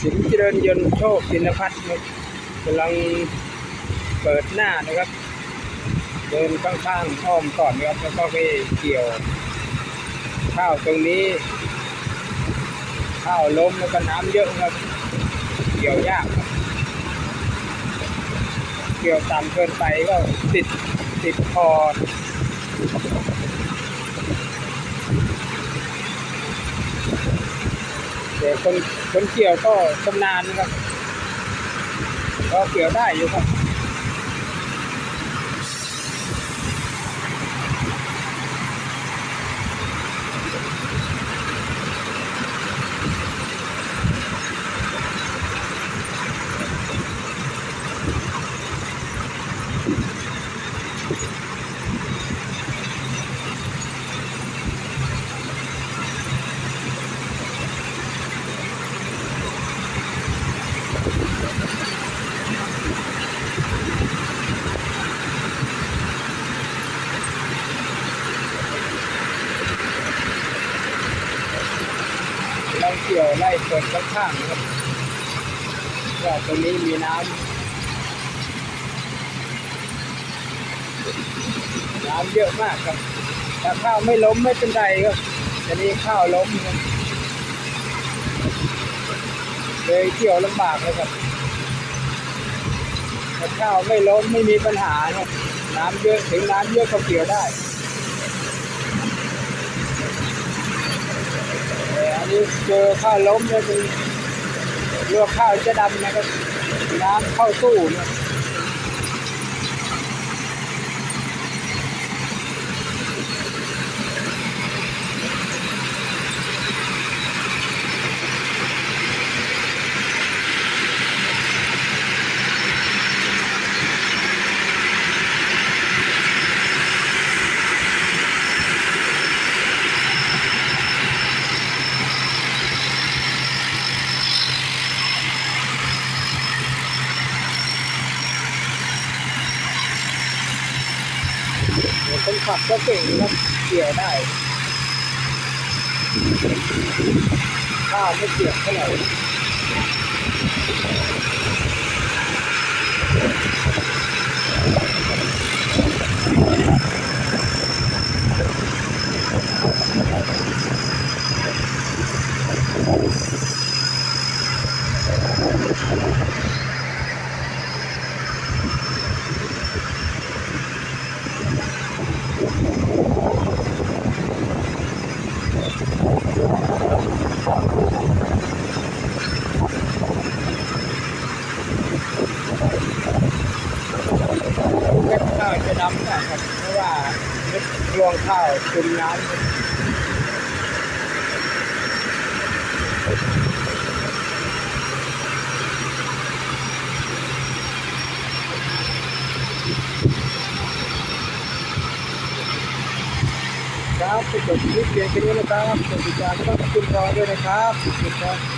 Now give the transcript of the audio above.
สินเจริญยนต์โชคสินพัฒน์ครับกำลังเปิดหน้านะครับ เดินข้างๆอ้อมก่อนนะครับแล้วก็ไปเกี่ยว ข้าวตรงนี้ ข้าวล้มแล้วก็น้ำเยอะครับ เกี่ยวยากครับเกี่ยวต่ำเกินไปก็ติดติดคอ แต่คนคนเกี่ยวก็ชำนาญนะครับก็เกี่ยวได้อยู่ครับ เราเกี่ยวไล่เปิดข้างๆครับว่าตรงนี้มีน้ำน้ำเยอะมากครับถ้าข้าวไม่ล้มไม่เป็นไรครับแต่นี้ข้าวล้มเลยเกี่ยวลำบากเลยครับถ้าข้าวไม่ล้มไม่มีปัญหาครับน้ำเยอะถึงน้ำเยอะก็เกี่ยวได้ แต่ อันนี้เจอข้าวล้มเนี่ยคือลวกข้าวจะดำนะครับน้ำเข้าตู้เนี่ย คนขับก็เก่งนะเกี่ยวได้ข้าวไม่เปียกเท่าไหร่ เม็ดข้าวจะดำนะครับ เพราะว่าเม็ดรวงข้าวจุ่มน้ำ ครับจบคลิปเพียงแค่นี้นะครับกดติดตามต้องขอบคุณรอด้วยนะครับขอบคุณครับ